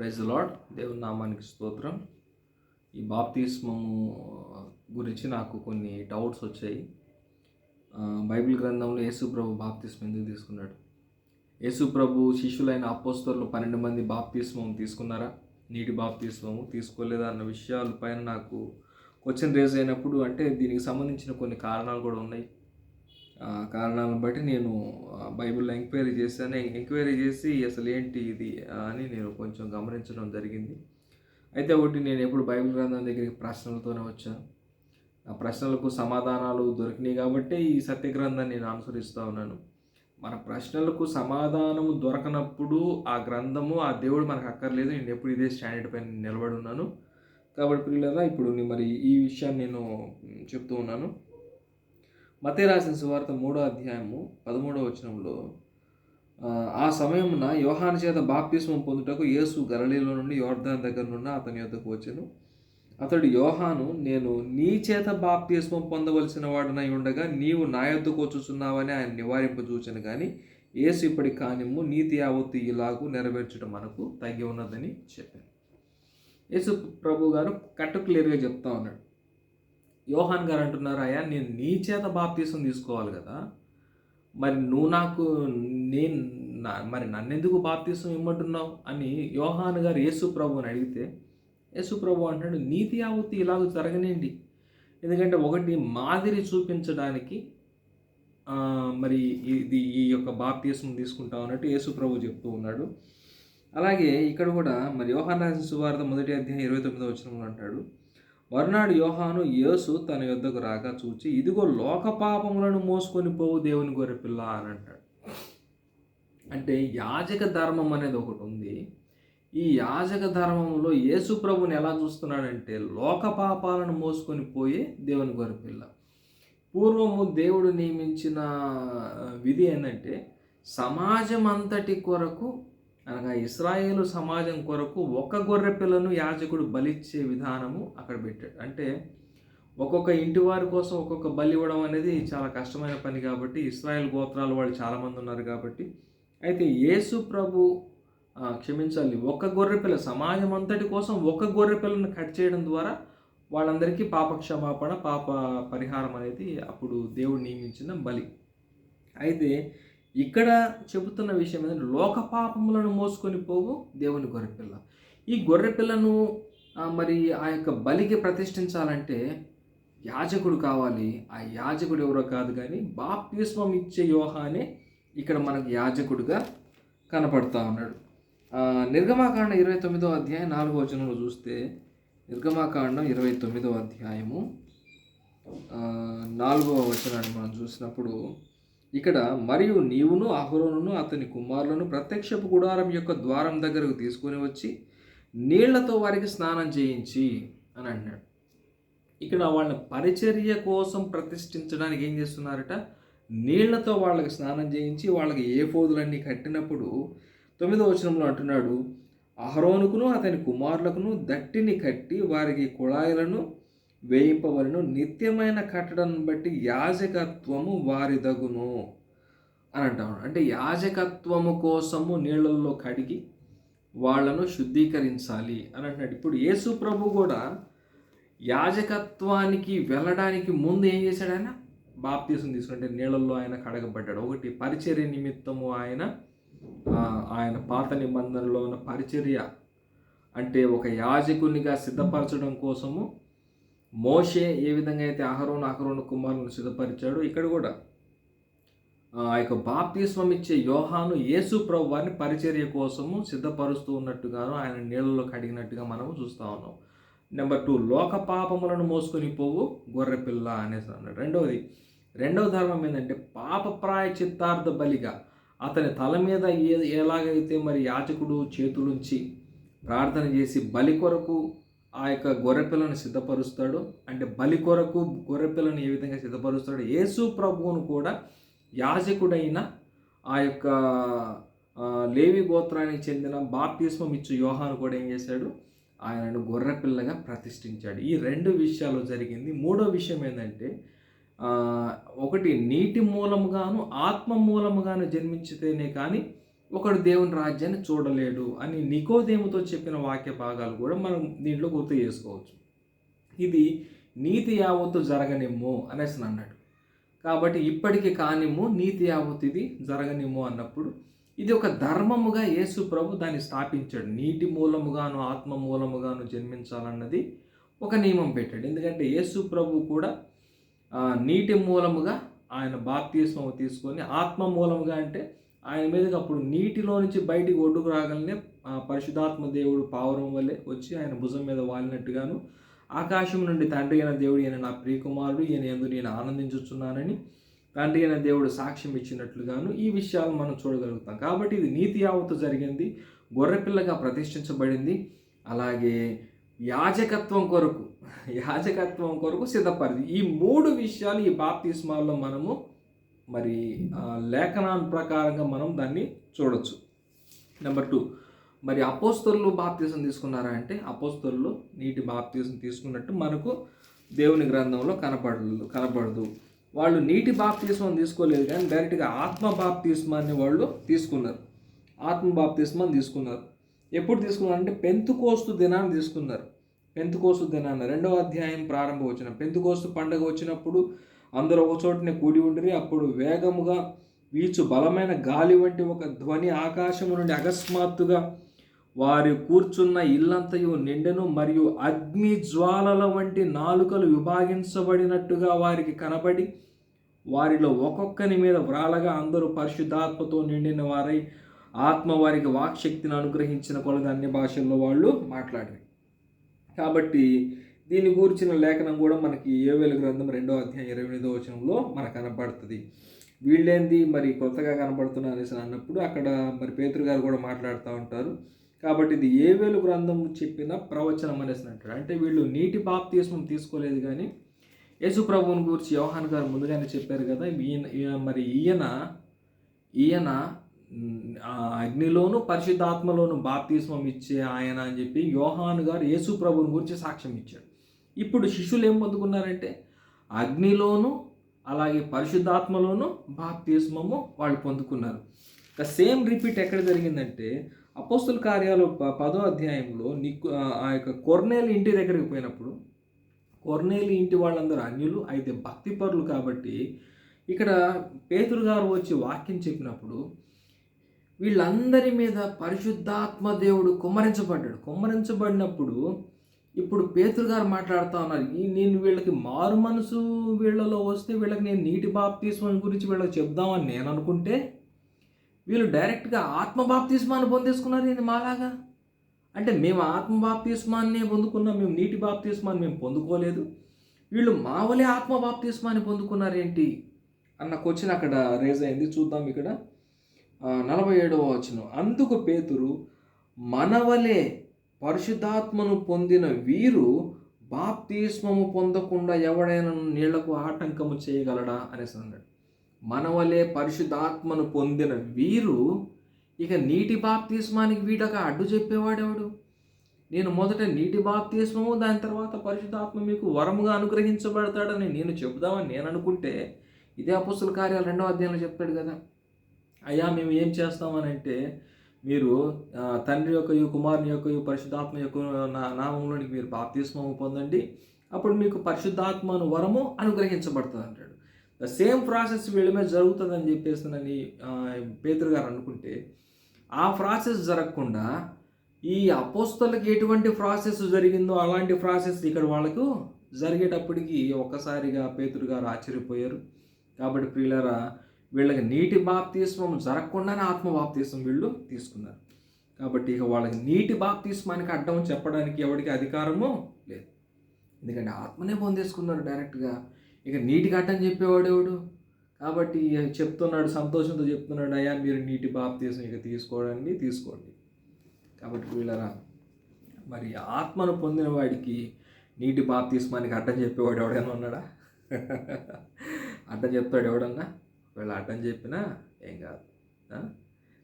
Praise lord దేవుని నామానికి స్తోత్రం. ఈ బాప్తిస్మము గురించి నాకు కొన్ని డౌట్స్ వచ్చాయి. బైబిల్ గ్రంథంలో యేసుప్రభు బాప్తిస్మం ఎందుకు తీసుకున్నాడు? యేసుప్రభు శిష్యులైన అపోస్తలు పన్నెండు మంది బాప్తిస్మం తీసుకున్నారా? నీటి బాప్తిస్మము తీసుకోలేదా అన్న విషయాల పైన నాకు క్వశ్చన్ రేజ్ అయినప్పుడు అంటే దీనికి సంబంధించిన కొన్ని కారణాలు కూడా ఉన్నాయి. కారణాలను బట్టి నేను బైబిల్లో ఎంక్వైరీ చేశాను. ఎంక్వైరీ చేసి అసలు ఏంటి ఇది అని నేను కొంచెం గమనించడం జరిగింది. అయితే ఒకటి నేను ఎప్పుడు బైబిల్ గ్రంథం దగ్గరికి ప్రశ్నలతోనే వచ్చాను. ఆ ప్రశ్నలకు సమాధానాలు దొరికినాయి కాబట్టి ఈ సత్య గ్రంథాన్ని నేను అనుసరిస్తూ ఉన్నాను. మన ప్రశ్నలకు సమాధానం దొరకనప్పుడు ఆ గ్రంథము ఆ దేవుడు మనకు అక్కర్లేదు. నేను ఎప్పుడు ఇదే స్టాండర్డ్ పైన నిలబడి ఉన్నాను. కాబట్టి పిల్లల ఇప్పుడు మరి ఈ విషయాన్ని నేను చెప్తూ ఉన్నాను. మతే రాసిన సువార్త మూడో అధ్యాయము పదమూడవ వచనంలో ఆ, సమయమున యోహాను చేత బాప్తిస్మం పొందుటకు యేసు గలలీలో నుండి యోర్దాన్ దగ్గర నుండి అతని యొద్దకు వచ్చాను. అతడు యోహాను నేను నీ చేత బాప్తిస్మం పొందవలసిన వాడనై ఉండగా నీవు నా యొద్దకు వచ్చుచున్నావని ఆయన నివారింపజూచను. కానీ యేసు ఇప్పటి కానిమ్ము నీతి యావత్తు ఇలాగూ నెరవేర్చడం మనకు తగ్గి ఉన్నదని చెప్పాను. యేసు ప్రభు గారు కట్టు క్లియర్గా చెప్తా ఉన్నాడు. యోహాన్ గారు అంటున్నారు అయ్యా నేను నీ చేత బాప్తీసం తీసుకోవాలి కదా. మరి నువ్వు నాకు నేను నా- మరి నన్నెందుకు బాప్తీసం ఇమ్మంటున్నావు? అని యోహాన్ గారు యేసు ప్రభుని అడిగితే యేసు ప్రభు అంటాడు నీతి ఆవృత్తి ఇలాగ జరగనేండి. ఎందుకంటే ఒకటి మాదిరి చూపించడానికి మరి ఇది ఈ యొక్క బాప్తీసం తీసుకుంటాం అన్నట్టు యేసు ప్రభు చెప్తూ ఉన్నాడు. అలాగే ఇక్కడ కూడా మరి యోహాన్ రాసిన సువార్త మొదటి అధ్యాయం ఇరవై తొమ్మిదో వచనంలో అంటాడు మరునాడు యోహాను యేసు తన యొద్దకు రాగా చూచి ఇదిగో లోక పాపములను మోసుకొని పోవు దేవుని గొర్రె పిల్ల అని అంటాడు. అంటే యాజక ధర్మం అనేది ఒకటి ఉంది. ఈ యాజక ధర్మంలో యేసు ప్రభుని ఎలా చూస్తున్నాడంటే లోక పాపాలను మోసుకొని పోయే దేవుని గొర్రె పిల్ల. పూర్వము దేవుడు నియమించిన విధి ఏంటంటే సమాజం అంతటి కొరకు అనగా ఇస్రాయేలు సమాజం కొరకు ఒక గొర్రె పిల్లను యాజకుడు బలిచ్చే విధానము అక్కడ పెట్టాడు. అంటే ఒక్కొక్క ఇంటి వారి కోసం ఒక్కొక్క బలి ఇవ్వడం అనేది చాలా కష్టమైన పని కాబట్టి ఇస్రాయేల్ గోత్రాల వాళ్ళు చాలామంది ఉన్నారు కాబట్టి అయితే యేసు ప్రభు క్షమించాలి. ఒక గొర్రె పిల్ల సమాజం అంతటి కోసం ఒక గొర్రె పిల్లను కట్ చేయడం ద్వారా వాళ్ళందరికీ పాప క్షమాపణ పాప పరిహారం అనేది అప్పుడు దేవుడు నియమించిన బలి. అయితే ఇక్కడ చెబుతున్న విషయం ఏంటంటే లోక పాపములను మోసుకొని పోవు దేవుని గొర్రెపిల్ల ఈ గొర్రెపిల్లను మరి ఆ యొక్క బలికి ప్రతిష్ఠించాలంటే యాజకుడు కావాలి. ఆ యాజకుడు ఎవరో కాదు కానీ బాప్తిస్మం ఇచ్చే యోహానే ఇక్కడ మనకు యాజకుడుగా కనపడతా ఉన్నాడు. నిర్గమాకాండం నిర్గమాకాండ ఇరవై తొమ్మిదో అధ్యాయం నాలుగో వచనంలో చూస్తే నిర్గమాకాండం ఇరవై తొమ్మిదో అధ్యాయము నాలుగవ వచనాన్ని మనం చూసినప్పుడు ఇక్కడ మరియు నీవును అహరోనును అతని కుమారులను ప్రత్యక్షపు గుడారం యొక్క ద్వారం దగ్గరకు తీసుకొని వచ్చి నీళ్ళతో వారికి స్నానం చేయించి అని అంటున్నాడు. ఇక్కడ వాళ్ళని పరిచర్య కోసం ప్రతిష్ఠించడానికి ఏం చేస్తున్నారట? నీళ్ళతో వాళ్ళకి స్నానం చేయించి వాళ్ళకి ఏ ఫోదులన్నీ కట్టినప్పుడు తొమ్మిదో వచనంలో అంటున్నాడు అహరోనుకును అతని కుమారులకును దట్టిని కట్టి వారికి కుళాయిలను వేయింపవలను నిత్యమైన కట్టడం బట్టి యాజకత్వము వారిదగును అని అంటాడు అంటే యాజకత్వము కోసము నీళ్ళల్లో కడిగి వాళ్ళను శుద్ధీకరించాలి అని అంటున్నాడు. ఇప్పుడు యేసు ప్రభు కూడా యాజకత్వానికి వెళ్ళడానికి ముందు ఏం చేశాడు ఆయన? బాప్తీసం తీసుకుంటే నీళ్ళల్లో ఆయన కడగబడ్డాడు. ఒకటి పరిచర్య నిమిత్తము ఆయన ఆయన పాత నిబంధనలో ఉన్న పరిచర్య అంటే ఒక యాజకునిగా సిద్ధపరచడం కోసము మోషే ఏ విధంగా అయితే అహరోను అహరోను కుమారులను సిద్ధపరిచాడో ఇక్కడ కూడా. ఆ యొక్క బాప్తిస్మం ఇచ్చే యోహాను యేసు ప్రభు వారిని పరిచర్య కోసము సిద్ధపరుస్తూ ఉన్నట్టుగాను ఆయన నీళ్ళలో కడిగినట్టుగా మనము చూస్తూ ఉన్నాం. నెంబర్ టూ లోక పాపములను మోసుకొని పోవు గొర్రెపిల్ల అనేసి అన్నాడు. రెండవది రెండవ ధర్మం ఏంటంటే పాప ప్రాయ చిత్తార్థ బలిగా అతని తల మీద ఏ ఎలాగైతే మరి యాచకుడు చేతులుంచి ప్రార్థన చేసి బలి కొరకు ఆ యొక్క గొర్రెపిల్లను సిద్ధపరుస్తాడు. అంటే బలి కొరకు గొర్రెపిల్లను ఏ విధంగా సిద్ధపరుస్తాడు? యేసు ప్రభువును కూడా యాజకుడైన ఆ యొక్క లేవి గోత్రానికి చెందిన బాప్తిస్మం ఇచ్చు యోహాను కూడా ఏం చేశాడు? ఆయనను గొర్రెపిల్లగా ప్రతిష్ఠించాడు. ఈ రెండు విషయాలు జరిగింది. మూడో విషయం ఏంటంటే ఒకటి నీటి మూలముగాను ఆత్మ మూలముగాను జన్మించితేనే కానీ ఒకడు దేవుని రాజ్యాన్ని చూడలేడు అని నికోదేముతో చెప్పిన వాక్య భాగాలు కూడా మనం దీంట్లో గుర్తు చేసుకోవచ్చు. ఇది నీతి యావత్తు జరగనిమ్ము అనేసి అన్నాడు. కాబట్టి ఇప్పటికి కానిమ్ము నీతి యావత్తు ఇది జరగనిమ్ము అన్నప్పుడు ఇది ఒక ధర్మముగా యేసు ప్రభు దాన్ని స్థాపించాడు. నీటి మూలముగాను ఆత్మ మూలముగాను జన్మించాలన్నది ఒక నియమం పెట్టాడు. ఎందుకంటే యేసు ప్రభు కూడా నీటి మూలముగా ఆయన బాప్తీస్మం తీసుకొని ఆత్మ మూలముగా అంటే ఆయన మీదకి అప్పుడు నీటిలో నుంచి బయటికి ఒడ్డుకు రాగలనే పరిశుధాత్మ దేవుడు పావురం వల్లే వచ్చి ఆయన భుజం మీద వాలినట్టుగాను ఆకాశం నుండి తండ్రి అయిన దేవుడు ఈయన నా ప్రియకుమారుడు ఈయన ఎందు నేను ఆనందించుచున్నానని తండ్రి అయిన దేవుడు సాక్ష్యం ఇచ్చినట్లుగాను ఈ విషయాలు మనం చూడగలుగుతాం. కాబట్టి ఇది నీతి యావత్తు జరిగింది గొర్రెపిల్లగా ప్రతిష్ఠించబడింది అలాగే యాజకత్వం కొరకు యాజకత్వం కొరకు సిద్ధపడింది. ఈ మూడు విషయాలు ఈ బాప్తిస్మాల్లో మనము మరి లేఖనాన్ ప్రకారంగా మనం దాన్ని చూడొచ్చు. నెంబర్ టూ మరి అపోస్తలు బాప్తీసం తీసుకున్నారా అంటే అపోస్తలు నీటి బాప్తీసం తీసుకున్నట్టు మనకు దేవుని గ్రంథంలో కనపడదు కనపడదు. వాళ్ళు నీటి బాప్తీస్మం తీసుకోలేదు కానీ డైరెక్ట్గా ఆత్మ బాప్తీస్మాన్ని వాళ్ళు తీసుకున్నారు. ఆత్మ బాప్తీస్మాన్ని తీసుకున్నారు. ఎప్పుడు తీసుకున్నారంటే పెంతు కోస్తు దినాన్ని తీసుకున్నారు. పెంతు కోస్తు దినాన్ని రెండవ అధ్యాయం ప్రారంభం వచ్చిన పెంతు కోస్తు పండుగ వచ్చినప్పుడు అందరూ ఒక చోటనే కూడి ఉండిరి. అప్పుడు వేగముగా వీచు బలమైన గాలి వంటి ఒక ధ్వని ఆకాశము నుండి అకస్మాత్తుగా వారి కూర్చున్న ఇల్లంతయు నిండెను మరియు అగ్ని జ్వాలల వంటి నాలుకలు విభాగించబడినట్టుగా వారికి కనబడి వారిలో ఒక్కొక్కని మీద వ్రాలగా అందరూ పరిశుద్ధాత్మతో నిండిన వారై ఆత్మ వారికి వాక్శక్తిని అనుగ్రహించిన కొలది అన్ని భాషల్లో వాళ్ళు మాట్లాడారు. కాబట్టి దీన్ని గూర్చిన లేఖనం కూడా మనకి ఏవేలు గ్రంథం రెండో అధ్యాయం ఇరవై ఎనిమిదో వచనంలో మనకు కనపడుతుంది. వీళ్ళేంది? మరి కొత్తగా కనబడుతున్నారు అనేసి అన్నప్పుడు అక్కడ మరి పేతురు గారు కూడా మాట్లాడుతూ ఉంటారు. కాబట్టి ఇది ఏవేలు గ్రంథం చెప్పిన ప్రవచనం అనేసి అంటాడు అంటే వీళ్ళు నీటి బాప్తీస్మం తీసుకోలేదు కానీ యేసు ప్రభువుని గురించి యోహాన్ గారు ముందుగానే చెప్పారు కదా ఈయన మరి ఈయన ఈయన అగ్నిలోను పరిశుద్ధాత్మలోను బాప్తీస్మం ఇచ్చే ఆయన అని చెప్పి యోహాన్ గారు యేసు ప్రభుని గురించి సాక్ష్యం ఇచ్చాడు ఇప్పుడు శిష్యులు ఏం పొందుకున్నారంటే అగ్నిలోను అలాగే పరిశుద్ధాత్మలోను బాప్తీస్మము వాళ్ళు పొందుకున్నారు. ద సేమ్ రిపీట్ ఎక్కడ జరిగిందంటే అపోస్తుల కార్యాలు పదో అధ్యాయంలో నీకు ఆ యొక్క కొర్నేలు ఇంటి దగ్గరికి పోయినప్పుడు కొర్నేలు ఇంటి వాళ్ళందరూ అన్యులు అయితే భక్తిపరులు కాబట్టి ఇక్కడ పేతురు గారు వచ్చి వాక్యం చెప్పినప్పుడు వీళ్ళందరి మీద పరిశుద్ధాత్మ దేవుడు కుమ్మరించబడ్డాడు. కుమ్మరించబడినప్పుడు ఇప్పుడు పేతురు గారు మాట్లాడుతూ ఉన్నారు. నేను వీళ్ళకి మారు మనసు వీళ్ళలో వస్తే వీళ్ళకి నేను నీటి బాప్తీస్మం గురించి వీళ్ళకి చెప్దామని నేను అనుకుంటే వీళ్ళు డైరెక్ట్గా ఆత్మ బాప్తిస్మాన్ని పొందేసుకున్నారు ఇది మాలాగా? అంటే మేము ఆత్మబాప్తిస్మాన్నే పొందుకున్నాం మేము నీటి బాప్తిస్మాన్ని మేము పొందుకోలేదు. వీళ్ళు మావలే ఆత్మ బాప్తిస్మాన్ని పొందుకున్నారేంటి అన్న క్వశ్చన్ అక్కడ రేజ్ అయింది చూద్దాం ఇక్కడ. నలభై ఏడవ వచ్చిన అందుకు పేతురు మనవలే పరిశుద్ధాత్మను పొందిన వీరు బాప్తిస్మము పొందకుండా ఎవడైనా నీళ్ళకు ఆటంకము చేయగలడా అనేసి అన్నాడు. మనవలే పరిశుద్ధాత్మను పొందిన వీరు ఇక నీటి బాప్తిస్మానికి వీడక అడ్డు చెప్పేవాడెవడు నేను మొదట నీటి బాప్తిస్మము దాని తర్వాత పరిశుద్ధాత్మ మీకు వరముగా అనుగ్రహించబడతాడని నేను చెబుదామని నేను అనుకుంటే ఇదే అపుస్తుల కార్యాలు రెండో అధ్యాయంలో చెప్పాడు కదా. అయ్యా మేము ఏం చేస్తామని అంటే మీరు తండ్రి యొక్క కుమారుని యొక్క పరిశుద్ధాత్మ యొక్క నా నామంలోనికి మీరు బాప్తిస్మము పొందండి. అప్పుడు మీకు పరిశుద్ధాత్మను వరము అనుగ్రహించబడుతుంది అంటాడు. ద సేమ్ ప్రాసెస్ వీళ్ళ మీద జరుగుతుందని చెప్పేసి పేతురు గారు అనుకుంటే ఆ ప్రాసెస్ జరగకుండా ఈ అపోస్తలకి ఎటువంటి ప్రాసెస్ జరిగిందో అలాంటి ప్రాసెస్ ఇక్కడ వాళ్ళకు జరిగేటప్పటికి ఒక్కసారిగా పేతురు గారు ఆశ్చర్యపోయారు. కాబట్టి ప్రియులరా వీళ్ళకి నీటి బాప్తీస్వం జరగకుండానే ఆత్మ బాప్తీస్మం వీళ్ళు తీసుకున్నారు. కాబట్టి ఇక వాళ్ళకి నీటి బాప్తీస్మానికి అడ్డం చెప్పడానికి ఎవరికి అధికారము లేదు. ఎందుకంటే ఆత్మనే పొందేసుకున్నారు డైరెక్ట్గా. ఇక నీటికి అడ్డం చెప్పేవాడు ఎవడు? కాబట్టి చెప్తున్నాడు సంతోషంతో చెప్తున్నాడు అయ్యా మీరు నీటి బాప్తీసం ఇక తీసుకోవడానికి తీసుకోండి. కాబట్టి వీళ్ళరా మరి ఆత్మను పొందిన వాడికి నీటి బాప్తీస్మానికి అడ్డం చెప్పేవాడు ఎవడైనా ఉన్నాడా? అడ్డం చెప్తాడు ఎవడన్నా? వీళ్ళు అడ్డం చెప్పినా ఏం కాదు.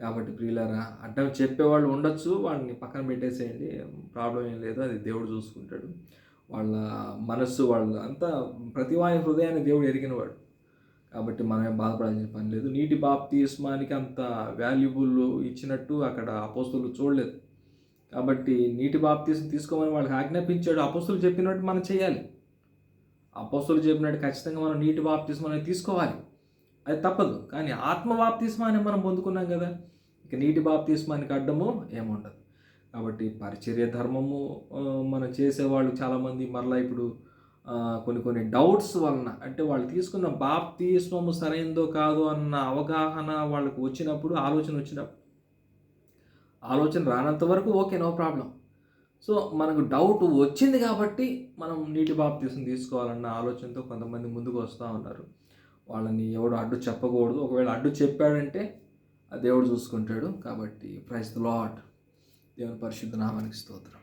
కాబట్టి ప్రియులరా అడ్డం చెప్పేవాళ్ళు ఉండొచ్చు వాళ్ళని పక్కన పెట్టేసేయండి ప్రాబ్లం ఏం లేదు అది దేవుడు చూసుకుంటాడు. వాళ్ళ మనస్సు వాళ్ళు అంతా ప్రతివాని హృదయాన్ని దేవుడు ఎరిగినవాడు. కాబట్టి మనమే బాధపడాల్సిన పని లేదు. నీటి బాప్తిస్మానికి అంత వాల్యుబుల్ ఇచ్చినట్టు అక్కడ అపోస్తులు చూడలేదు. కాబట్టి నీటి బాప్తీసం తీసుకోమని వాళ్ళకి ఆజ్ఞాపించాడు అపోస్తులు చెప్పినట్టు మనం చేయాలి. అపోస్తులు చెప్పినట్టు ఖచ్చితంగా మనం నీటి బాప్తీసం అనేది తీసుకోవాలి. అది తప్పదు. కానీ ఆత్మ బాప్తిస్మాన్ని మనం పొందుకున్నాం కదా ఇక నీటి బాప్తిస్మానికి అడ్డము ఏముండదు కాబట్టి పరిచర్య ధర్మము మనం చేసేవాళ్ళు చాలామంది మరలా ఇప్పుడు కొన్ని కొన్ని డౌట్స్ వలన అంటే వాళ్ళు తీసుకున్న బాప్తిస్మము సరైందో కాదో అన్న అవగాహన వాళ్ళకు వచ్చినప్పుడు ఆలోచన వచ్చినప్పుడు ఆలోచన రానంత వరకు ఓకే నో ప్రాబ్లం. సో మనకు డౌట్ వచ్చింది కాబట్టి మనం నీటి బాప్తీసం తీసుకోవాలన్న ఆలోచనతో కొంతమంది ముందుకు వస్తూ ఉన్నారు. వాళ్ళని ఎవడు అడ్డు చెప్పకూడదు. ఒకవేళ అడ్డు చెప్పాడంటే ఆ దేవుడు చూసుకుంటాడు. కాబట్టి ప్రైస్ ద లాడ్ దేవుని పరిశుద్ధ నామానికి స్తోత్రం.